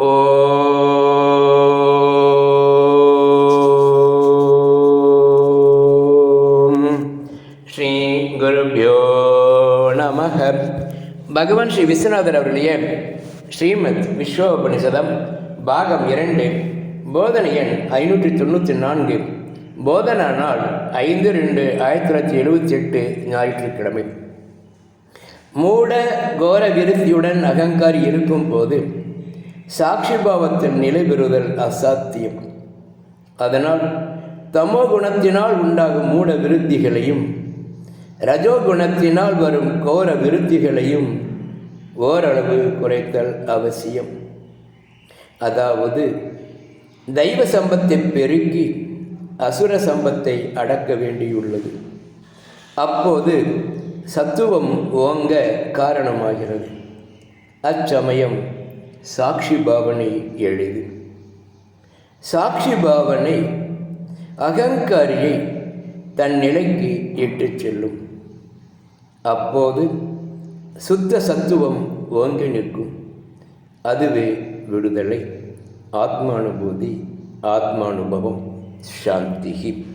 ஓம். ஸ்ரீ குருபியோ நமக. பகவான் ஸ்ரீ விஸ்வநாதர் அவர்களுடைய ஸ்ரீமத் விஸ்வோபனிஷதம் பாகம் இரண்டு போதனை எண் ஐநூற்றி தொண்ணூற்றி நான்கு. போதனா நாள் ஐந்து ரெண்டு ஆயிரத்தி தொள்ளாயிரத்தி எழுபத்தி எட்டு ஞாயிற்றுக்கிழமை. மூட கோர விருத்தியுடன் அகங்காரி இருக்கும் போது சாட்சி பாவத்தில் நிலை பெறுதல் அசாத்தியம். அதனால் தமோ குணத்தினால் உண்டாகும் மூட விருத்திகளையும் ரஜோ குணத்தினால் வரும் கோர விருத்திகளையும் ஓரளவு குறைத்தல் அவசியம். அதாவது தெய்வ சம்பத்தை பெருக்கி அசுர சம்பத்தை அடக்க வேண்டியுள்ளது. அப்போது சத்துவம் ஓங்க காரணமாகிறது. அச்சமயம் சாட்சி பாவனை எளிது. சாட்சி பாவனை அகங்காரியை தன் நிலைக்கு இட்டுச் செல்லும். அப்போது சுத்த சத்துவம் ஓங்கி நிற்கும். அதுவே விடுதலை. ஆத்மானுபூதி ஆத்மானுபவம் சாந்திகி